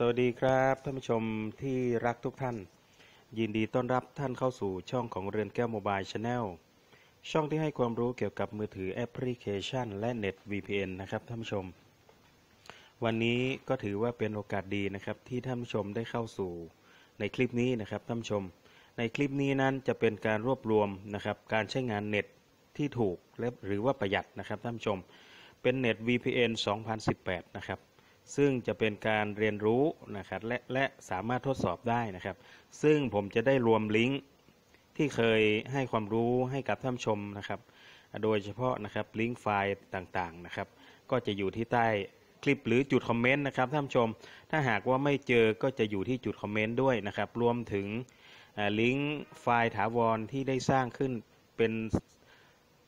สวัสดีครับท่านผู้ชมที่รักทุกท่าน ยินดีต้อนรับท่านเข้าสู่ช่องของเรือนแก้วโมบายชาแนลช่องที่ให้ความรู้เกี่ยวกับมือถือแอปพลิเคชัน และเน็ต VPN นะครับท่านผู้ชม วันนี้ก็ถือว่าเป็นโอกาสดีนะครับที่ท่านผู้ชมได้เข้าสู่ในคลิปนี้นะครับท่านผู้ชม ในคลิปนี้นั้นจะเป็นการรวบรวมนะครับการใช้งานเน็ตที่ถูกและหรือว่าประหยัดนะครับท่านผู้ชม เป็นเน็ต VPN 2018 นะครับ ซึ่งจะเป็นการเรียนรู้นะครับและและสามารถทดสอบได้นะครับ ซึ่งผมจะได้รวมลิงก์ที่เคยให้ความรู้ให้กับท่านชมนะครับ โดยเฉพาะนะครับลิงก์ไฟล์ต่างๆนะครับ ก็จะอยู่ที่ใต้คลิปหรือจุดคอมเมนต์นะครับท่านชม ถ้าหากว่าไม่เจอก็จะอยู่ที่จุดคอมเมนต์ด้วยนะครับ รวมถึงลิงก์ไฟล์ถาวรที่ได้สร้างขึ้นเป็น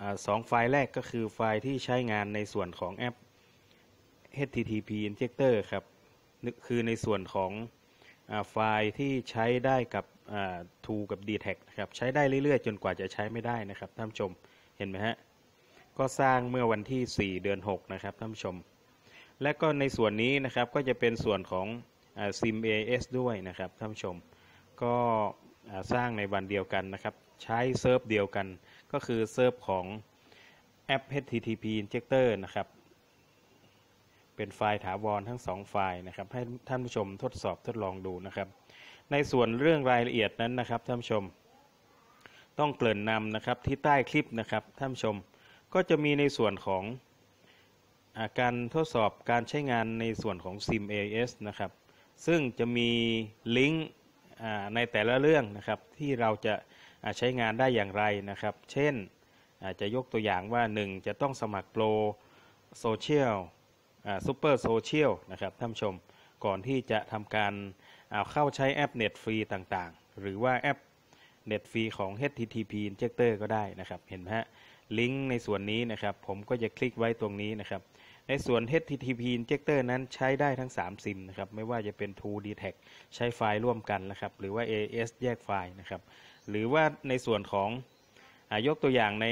อสองไฟล์แรกก็คือไฟล์ที่ใช้งานในส่วนของแอป HTTP Injector ครับ คือในส่วนของอไฟล์ที่ใช้ได้กับทูกับ d t แทนะครับ ใช้ได้เรื่อยๆ จนกว่าจะใช้ไม่ได้นะครับท่านผู้ชมเห็นไหมฮะ ก็สร้างเมื่อวันที่ 4 เดือน 6 นะครับท่านผู้ชม และก็ในส่วนนี้นะครับก็จะเป็นส่วนของอ SIM AS ด้วยนะครับท่านผู้ชม ก็สร้างในวันเดียวกันนะครับ ใช้เซิร์ฟเดียวกัน ก็คือเซิร์ฟของแอป HTTP Injector นะครับ เป็นไฟล์ถาวรทั้งสองไฟล์นะครับ ให้ท่านผู้ชมทดสอบทดลองดูนะครับ ในส่วนเรื่องรายละเอียดนั้นนะครับ ท่านผู้ชม ต้องเกริ่นนำนะครับที่ใต้คลิปนะครับ ท่านผู้ชมก็จะมีในส่วนของอาการทดสอบการใช้งานในส่วนของ SIM AS นะครับ ซึ่งจะมีลิงก์ในแต่ละเรื่องนะครับ ที่เราจะาใช้งานได้อย่างไรนะครับ เช่นอาจจะยกตัวอย่างว่า 1 จะต้องสมัครโปรโซเชียล ซูเปอร์โซเชียลนะครับท่านผู้ชมก่อนที่จะทำการเอาเข้าใช้แอปเน็ตฟรีต่างๆ หรือว่าแอปเน็ตฟรีของ HTTP Injector ก็ได้นะครับ เห็นไหมฮะลิงก์ในส่วนนี้นะครับ ผมก็จะคลิกไว้ตรงนี้นะครับ ในส่วน HTTP Injector นั้นใช้ได้ทั้ง 3 ซิมนะครับ ไม่ว่าจะเป็น2 d t a c ใช้ไฟล์ร่วมกันนะครับ หรือว่า AS แยกไฟล์นะครับ หรือว่าในส่วนของอยกตัวอย่างใน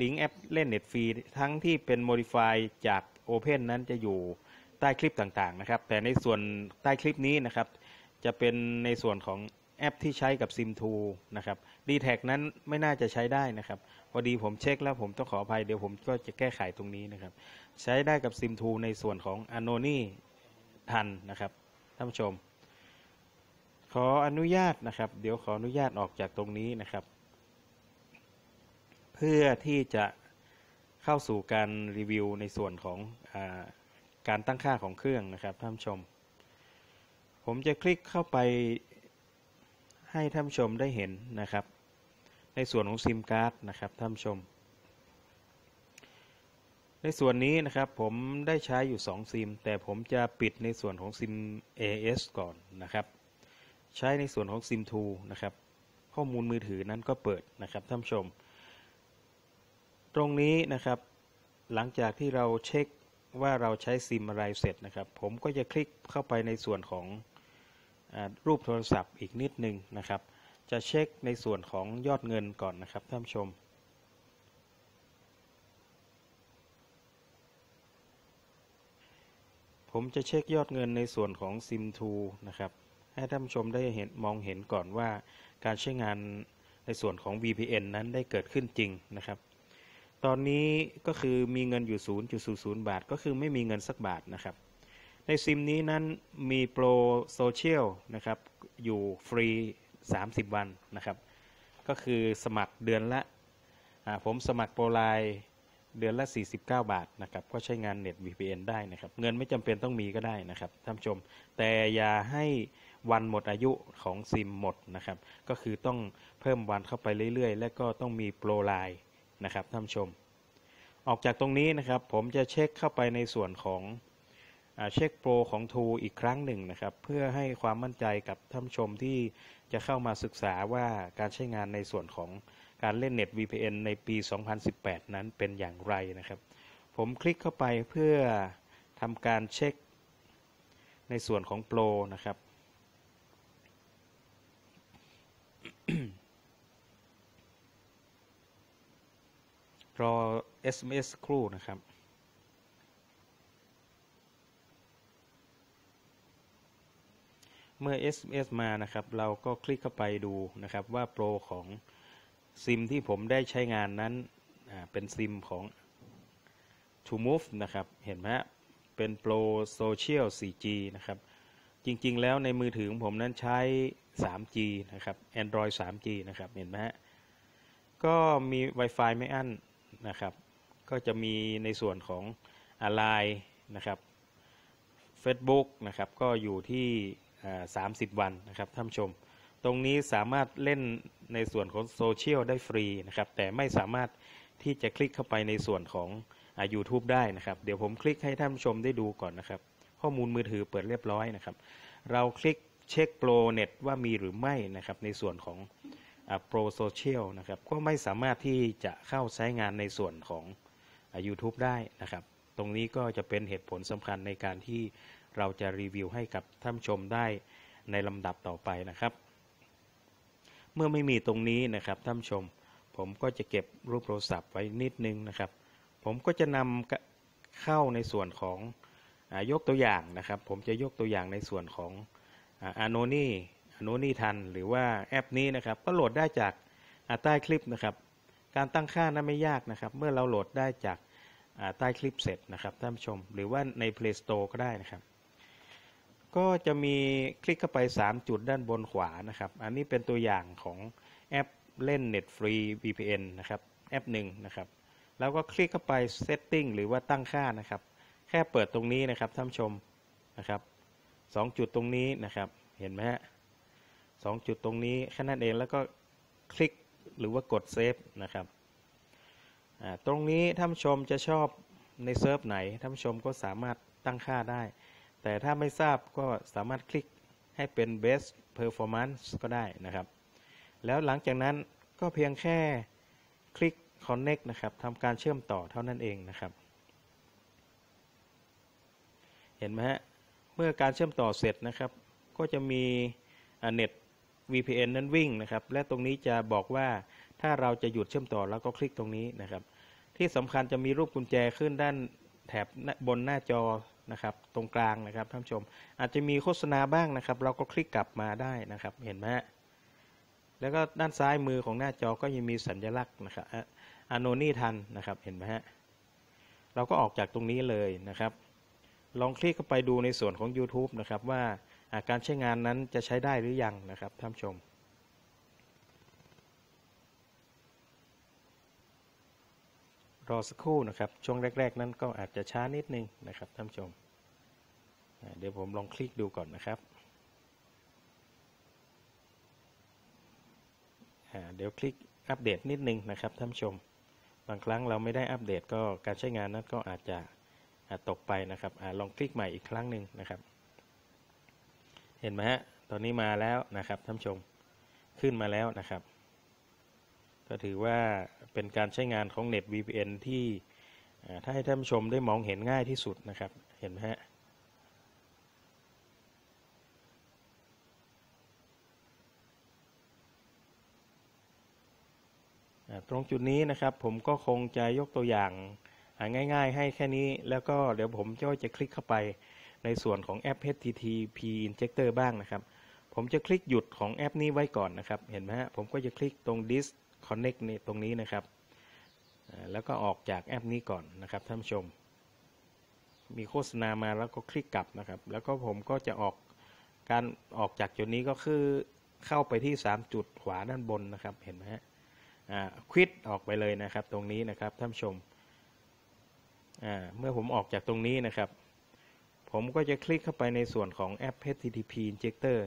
ลิงก์แอปเล่นเน็ตฟรีทั้งที่เป็น Modify จาก Open นั้นจะอยู่ใต้คลิปต่างๆนะครับ แต่ในส่วนใต้คลิปนี้นะครับ จะเป็นในส่วนของแอปที่ใช้กับ SIM2 นะครับ d t a c นั้นไม่น่าจะใช้ได้นะครับ พอดีผมเช็คแล้วผมต้องขออภัยเดี๋ยวผมก็จะแก้ไขตรงนี้นะครับ ใช้ได้กับ SIM2 ในส่วนของ a n o n y ทันนะครับท่านผู้ชม ขออนุญาตนะครับ เดี๋ยวขออนุญาตออกจากตรงนี้นะครับ เพื่อที่จะ เข้าสู่การรีวิวในส่วนของอการตั้งค่าของเครื่องนะครับท่านผู้ชม ผมจะคลิกเข้าไปให้ท่านผู้ชมได้เห็นนะครับ ในส่วนของซิมการ์ดนะครับท่านผู้ชม ในส่วนนี้นะครับผมได้ใช้อยู่2ซิมแต่ผมจะปิดในส่วนของซิม AS ก่อนนะครับ ใช้ในส่วนของซิม2นะครับข้อมูลมือถือนั้นก็เปิดนะครับท่านผู้ชม ตรงนี้นะครับ หลังจากที่เราเช็คว่าเราใช้ซิมอะไรเสร็จนะครับ ผมก็จะคลิกเข้าไปในส่วนของอรูปโทรศัพท์อีกนิดนึงนะครับ จะเช็คในส่วนของยอดเงินก่อนนะครับท่านผู้ชม ผมจะเช็คยอดเงินในส่วนของ SIM2 นะครับ ให้ท่านผู้ชมได้เห็นมองเห็นก่อนว่าการใช้งานในส่วนของ VPN นั้นได้เกิดขึ้นจริงนะครับ ตอนนี้ก็คือมีเงินอยู่ 0.00 บาท ก็คือไม่มีเงินสักบาทนะครับ ในซิมนี้นั้นมีโปรโซเชียลนะครับ อยู่ฟรี 30 วันนะครับ ก็คือสมัครเดือนละ ผมสมัครโปรไลน์เดือนละ 49 บาทนะครับ ก็ใช้งานเน็ต VPN ได้นะครับ เงินไม่จำเป็นต้องมีก็ได้นะครับ ท่านชม แต่อย่าให้วันหมดอายุของซิมหมดนะครับ ก็คือต้องเพิ่มวันเข้าไปเรื่อยๆ และก็ต้องมีโปรไลน์ นะครับท่านชม ออกจากตรงนี้นะครับ ผมจะเช็คเข้าไปในส่วนของอเช็คโปรของ t ูอีกครั้งหนึ่งนะครับ เพื่อให้ความมั่นใจกับท่านชมที่จะเข้ามาศึกษาว่าการใช้งานในส่วนของการเล่นเน็ต VPN ในปี 2018 นั้นเป็นอย่างไรนะครับ ผมคลิกเข้าไปเพื่อทำการเช็คในส่วนของโปรนะครับ รอ SMS ครู่นะครับเมื่อ SMS มานะครับเราก็คลิกเข้าไปดูนะครับว่าโปรของซิมที่ผมได้ใช้งานนั้นเป็นซิมของ To Move นะครับเห็นไหมเป็นโปรโซเชียล 4G นะครับจริงๆ แล้วในมือถือของผมนั้นใช้ 3G นะครับ Android 3G นะครับเห็นไหมก็มี Wi-Fi ไม่อั้น นะครับ ก็จะมีในส่วนของไลน์นะครับ Facebook นะครับก็อยู่ที่ 30 วันนะครับท่านชม ตรงนี้สามารถเล่นในส่วนของโซเชียลได้ฟรีนะครับ แต่ไม่สามารถที่จะคลิกเข้าไปในส่วนของยูทูบได้นะครับ เดี๋ยวผมคลิกให้ท่านชมได้ดูก่อนนะครับ ข้อมูลมือถือเปิดเรียบร้อยนะครับ เราคลิกเช็คโปรเน็ตว่ามีหรือไม่นะครับในส่วนของ โปรโซเชียลนะครับก็ไม่สามารถที่จะเข้าใช้งานในส่วนของ YouTube ได้นะครับ ตรงนี้ก็จะเป็นเหตุผลสำคัญในการที่เราจะรีวิวให้กับท่านชมได้ในลำดับต่อไปนะครับ เมื่อไม่มีตรงนี้นะครับท่านชม ผมก็จะเก็บรูปโทรศัพท์ไว้นิดนึงนะครับ ผมก็จะนำเข้าในส่วนของอยกตัวอย่างนะครับ ผมจะยกตัวอย่างในส่วนของอโนนี่ โนนี่ทันหรือว่าแอปนี้นะครับ ก็โหลดได้จากใต้คลิปนะครับ การตั้งค่านั้นไม่ยากนะครับ เมื่อเราโหลดได้จากใต้คลิปเสร็จนะครับท่านผู้ชม หรือว่าใน Play Store ก็ได้นะครับ ก็จะมีคลิกเข้าไป 3 จุดด้านบนขวานะครับ อันนี้เป็นตัวอย่างของแอปเล่น Net Free VPN นะครับแอปหนึ่งนะครับ แล้วก็คลิกเข้าไป Setting หรือว่าตั้งค่านะครับ แค่เปิดตรงนี้นะครับท่านผู้ชมนะครับสองจุดตรงนี้นะครับ เห็นไหมฮะ สองจุดตรงนี้แค่นั้นเองแล้วก็คลิกหรือว่ากดเซฟนะครับตรงนี้ท่านชมจะชอบในเซิร์ฟไหนท่านชมก็สามารถตั้งค่าได้ แต่ถ้าไม่ทราบก็สามารถคลิกให้เป็น best performance ก็ได้นะครับ แล้วหลังจากนั้นก็เพียงแค่คลิก connect นะครับทำการเชื่อมต่อเท่านั้นเองนะครับ เห็นไหมฮะ เมื่อการเชื่อมต่อเสร็จนะครับ ก็จะมีเน็ต VPN นั้นวิ่งนะครับ และตรงนี้จะบอกว่าถ้าเราจะหยุดเชื่อมต่อแล้วก็คลิกตรงนี้นะครับ ที่สำคัญจะมีรูปกุญแจขึ้นด้านแถบบนหน้าจอนะครับ ตรงกลางนะครับท่านผู้ชม อาจจะมีโฆษณาบ้างนะครับ เราก็คลิกกลับมาได้นะครับเห็นไหมแล้วก็ด้านซ้ายมือของหน้าจอก็ยังมีสัญลักษณ์นะครับอโนนี่ทันนะครับเห็นไหมฮะเราก็ออกจากตรงนี้เลยนะครับ ลองคลิกเข้าไปดูในส่วนของ YouTube นะครับว่า การใช้งานนั้นจะใช้ได้หรือยังนะครับท่านผู้ชม รอสักครู่นะครับ ช่วงแรก ๆ นั้นก็อาจจะช้านิดนึงนะครับท่านผู้ชม เดี๋ยวผมลองคลิกดูก่อนนะครับ เดี๋ยวคลิกอัปเดตนิดนึงนะครับท่านผู้ชม บางครั้งเราไม่ได้อัปเดตก็การใช้งานนั้นก็อาจจะอาจตกไปนะครับอลองคลิกใหม่อีกครั้งหนึ่งนะครับ เห็นไหมฮะตอนนี้มาแล้วนะครับท่านชมขึ้นมาแล้วนะครับ ก็ถือว่าเป็นการใช้งานของ Net VPN ที่ถ้าให้ท่านผู้ชมได้มองเห็นง่ายที่สุดนะครับ เห็นไหมฮะตรงจุดนี้นะครับผมก็คงจะยกตัวอย่างง่าย ๆ ให้แค่นี้แล้วก็เดี๋ยวผมจะจะคลิกเข้าไป ในส่วนของแอป HTTP Injector บ้างนะครับ ผมจะคลิกหยุดของแอปนี้ไว้ก่อนนะครับ เห็นไหมฮะ ผมก็จะคลิกตรง Disconnect นี่ตรงนี้นะครับ แล้วก็ออกจากแอปนี้ก่อนนะครับท่านผู้ชม มีโฆษณามาแล้วก็คลิกกลับนะครับ แล้วก็ผมก็จะออกการออกจากจุดนี้ก็คือเข้าไปที่ 3 จุดขวาด้านบนนะครับ เห็นไหมฮะควิดออกไปเลยนะครับ ตรงนี้นะครับท่านผู้ชม เมื่อผมออกจากตรงนี้นะครับ ผมก็จะคลิกเข้าไปในส่วนของแอป HTTP Injector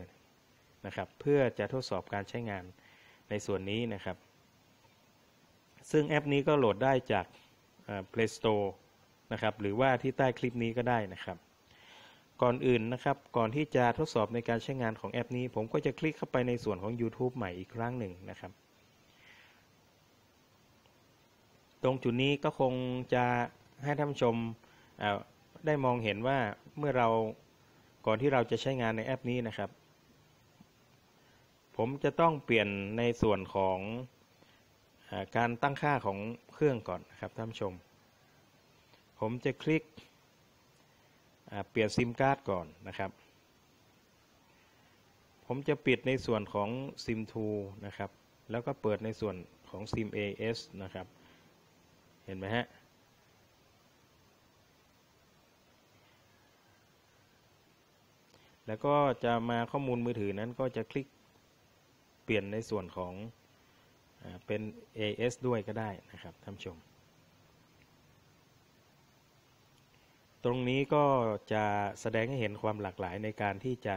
นะครับเพื่อจะทดสอบการใช้งานในส่วนนี้นะครับ ซึ่งแอปนี้ก็โหลดได้จาก Play Store นะครับหรือว่าที่ใต้คลิปนี้ก็ได้นะครับ ก่อนอื่นนะครับก่อนที่จะทดสอบในการใช้งานของแอปนี้ ผมก็จะคลิกเข้าไปในส่วนของ YouTube ใหม่อีกครั้งหนึ่งนะครับ ตรงจุดนี้ก็คงจะให้ท่านผู้ชม ได้มองเห็นว่าเมื่อเราก่อนที่เราจะใช้งานในแอปนี้นะครับ ผมจะต้องเปลี่ยนในส่วนของการตั้งค่าของเครื่องก่อนนะครับท่านผู้ชม ผมจะคลิกเปลี่ยนซิมการ์ดก่อนนะครับ ผมจะปิดในส่วนของ sim2 นะครับ แล้วก็เปิดในส่วนของ sim as นะครับ เห็นไหมฮะ แล้วก็จะมาข้อมูลมือถือนั้นก็จะคลิกเปลี่ยนในส่วนของอเป็น AS ด้วยก็ได้นะครับท่านผู้ชม ตรงนี้ก็จะแสดงให้เห็นความหลากหลายในการที่จะ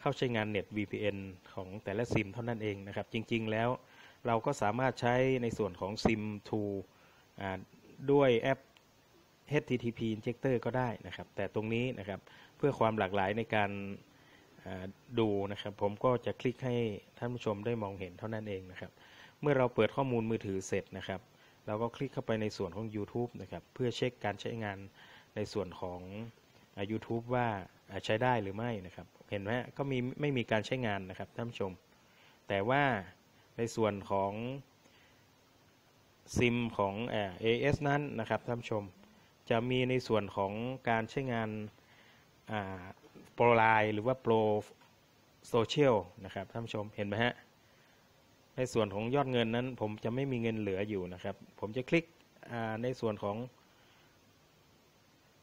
เข้าใช้งานเน็ต VPN ของแต่ละซิมเท่านั้นเองนะครับ จริง ๆ แล้วเราก็สามารถใช้ในส่วนของ SIM2 ด้วยแอป HTTP Injector ก็ได้นะครับ แต่ตรงนี้นะครับ เพื่อความหลากหลายในการ ดูนะครับ ผมก็จะคลิกให้ท่านผู้ชมได้มองเห็นเท่านั้นเองนะครับ เมื่อเราเปิดข้อมูลมือถือเสร็จนะครับเราก็คลิกเข้าไปในส่วนของ YouTube นะครับ เพื่อเช็คการใช้งานในส่วนของ YouTube ว่าใช้ได้หรือไม่นะครับ เห็นไหมก็มีไม่มีการใช้งานนะครับท่านผู้ชม แต่ว่าในส่วนของซิมของ AS นั้นนะครับท่านผู้ชม จะมีในส่วนของการใช้งาน โปรไลน์หรือว่าโปรโซเชียลนะครับท่านผู้ชมเห็นไหมฮะในส่วนของยอดเงินนั้น ผมจะไม่มีเงินเหลืออยู่นะครับ ผมจะคลิกในส่วนของ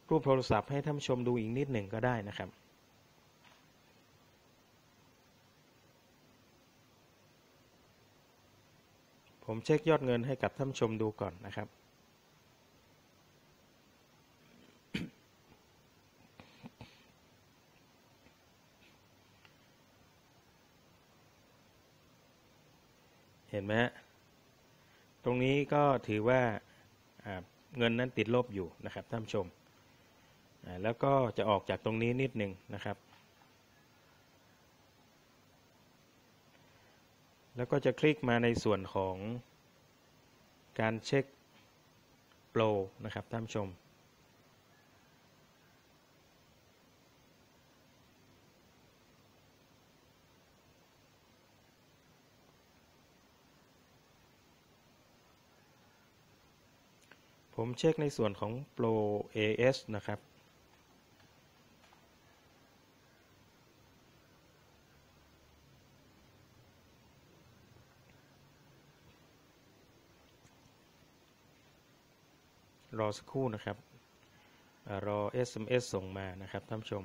รูปโทรศัพท์ให้ท่านผู้ชมดูอีกนิดหนึ่งก็ได้นะครับผมเช็คยอดเงินให้กับท่านชมดูก่อนนะครับ ห็นไหมตรงนี้ก็ถือว่าเงินนั้นติดลบอยู่นะครับท่านผู้ชม แล้วก็จะออกจากตรงนี้นิดหนึ่งนะครับ แล้วก็จะคลิกมาในส่วนของการเช็คโปรนะครับท่านผู้ชม ผมเช็คในส่วนของ Pro AS นะครับ รอสักครู่นะครับอรอ SMS ส่งมานะครับท่านผู้ชม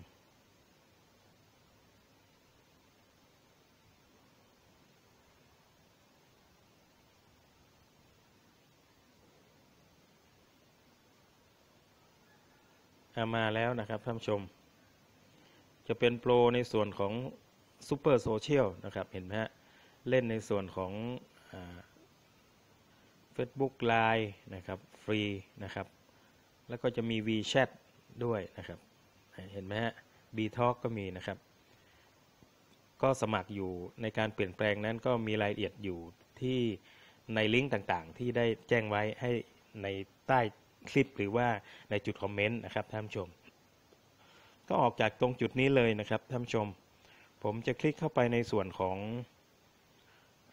มาแล้วนะครับท่านชม จะเป็นโปรในส่วนของ Super Social นะครับ เห็นไหมฮะ เล่นในส่วนของ Facebook Line นะครับ ฟรีนะครับ แล้วก็จะมี WeChat ด้วยนะครับ เห็นไหมฮะ B-Talk ก็มีนะครับ ก็สมัครอยู่ในการเปลี่ยนแปลงนั้นก็มีรายละเอียดอยู่ที่ในลิงก์ต่างๆ ที่ได้แจ้งไว้ให้ในใต้ คลิปหรือว่าในจุดคอมเมนต์นะครับท่านผู้ชม ก็ออกจากตรงจุดนี้เลยนะครับท่านผู้ชม ผมจะคลิกเข้าไปในส่วนของ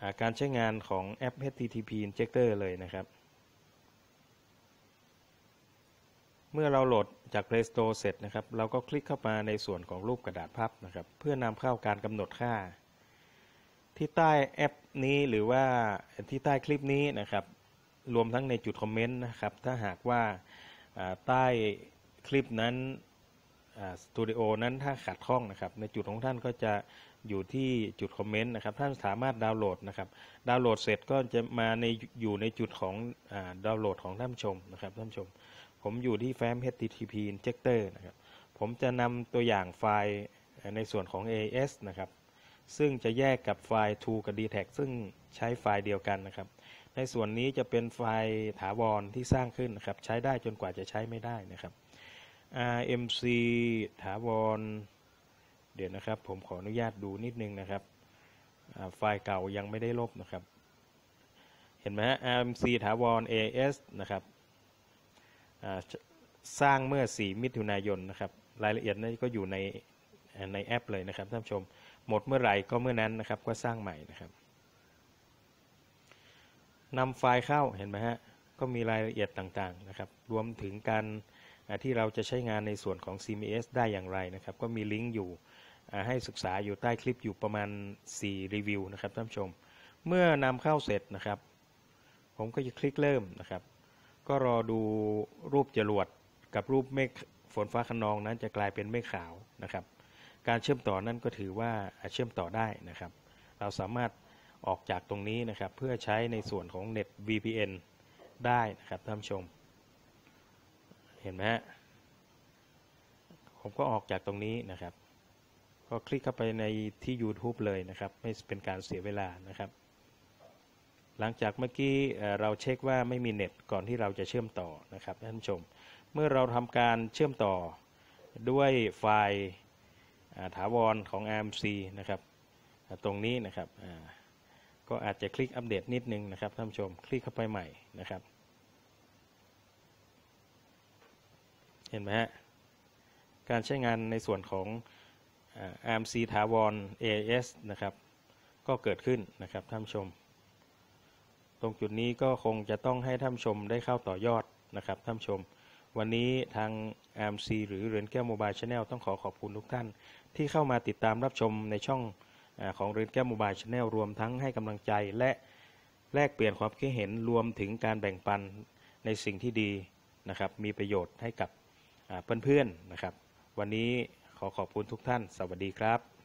อาการใช้งานของแอป HTTP Injector เลยนะครับ เมื่อเราโหลดจาก Play Store เสร็จนะครับ เราก็คลิกเข้ามาในส่วนของรูปกระดาษพับนะครับ เพื่อนำเข้าการกำหนดค่า ที่ใต้แอปนี้หรือว่าที่ใต้คลิปนี้นะครับ รวมทั้งในจุดคอมเมนต์นะครับ ถ้าหากว่าใต้คลิปนั้นสตูดิโอนั้นถ้าขาดข้องนะครับ ในจุดของท่านก็จะอยู่ที่จุดคอมเมนต์นะครับ ท่านสามารถดาวน์โหลดนะครับ ดาวน์โหลดเสร็จก็จะมาในอยู่ในจุดของอดาวน์โหลดของท่านชมนะครับท่านชม ผมอยู่ที่แฟ้ม HTTP Injector นะครับ ผมจะนำตัวอย่างไฟล์ในส่วนของ AS นะครับ ซึ่งจะแยกกับไฟล์ To กับ DTAG ซึ่งใช้ไฟล์เดียวกันนะครับ ในส่วนนี้จะเป็นไฟล์ถาวรที่สร้างขึ้นนะครับใช้ได้จนกว่าจะใช้ไม่ได้นะครับ RMC ถาวร เดี๋ยวนะครับ ผมขออนุญาตดูนิดนึงนะครับไฟล์เก่ายังไม่ได้ลบนะครับ เห็นไหมฮะ RMC ถาวร AS นะครับสร้างเมื่อ 4 มิถุนายนนะครับ รายละเอียดนั้นก็อยู่ในในแอปเลยนะครับท่านผู้ชม หมดเมื่อไหร่ก็เมื่อนั้นนะครับก็สร้างใหม่นะครับ นำไฟล์เข้าเห็นไหมฮะ ก็มีรายละเอียดต่างๆนะครับ รวมถึงการที่เราจะใช้งานในส่วนของ CMS ได้อย่างไรนะครับ ก็มีลิงก์อยู่ให้ศึกษาอยู่ใต้คลิปอยู่ประมาณ 4 รีวิวนะครับท่านผู้ชม เมื่อนำเข้าเสร็จนะครับ ผมก็จะคลิกเริ่มนะครับ ก็รอดูรูปจรวดกับรูปเมฆฝนฟ้าขนองนั้นจะกลายเป็นเมฆขาวนะครับ การเชื่อมต่อนั้นก็ถือว่าเชื่อมต่อได้นะครับ เราสามารถ ออกจากตรงนี้นะครับ เพื่อใช้ในส่วนของ Net VPN ได้นะครับท่านผู้ชม เห็นไหมฮะผมก็ออกจากตรงนี้นะครับ ก็คลิกเข้าไปในที่ YouTube เลยนะครับ ไม่เป็นการเสียเวลานะครับ หลังจากเมื่อกี้เราเช็คว่าไม่มีเน็ตก่อนที่เราจะเชื่อมต่อนะครับท่านผู้ชม เมื่อเราทำการเชื่อมต่อด้วยไฟล์ถาวรของ AMC นะครับ ตรงนี้นะครับ ก็อาจจะคลิกอัปเดตนิดนึงนะครับท่านผู้ชม คลิกเข้าไปใหม่นะครับ เห็นไหมฮะ การใช้งานในส่วนของอ AMC ถาวร AIS นะครับ ก็เกิดขึ้นนะครับท่านผู้ชม ตรงจุดนี้ก็คงจะต้องให้ท่านผู้ชมได้เข้าต่อยอดนะครับท่านผู้ชม วันนี้ทาง AMC หรือเรือนแก้วโมบายชาแนลต้องขอขอบคุณทุกท่าน ที่เข้ามาติดตามรับชมในช่อง ของเรือนแก้วโมบายชาแนลรวมทั้งให้กำลังใจและแลกเปลี่ยนความคิดเห็นรวมถึงการแบ่งปันในสิ่งที่ดีนะครับ มีประโยชน์ให้กับอ่าเพื่อนๆนะครับ วันนี้ขอขอบคุณทุกท่าน สวัสดีครับ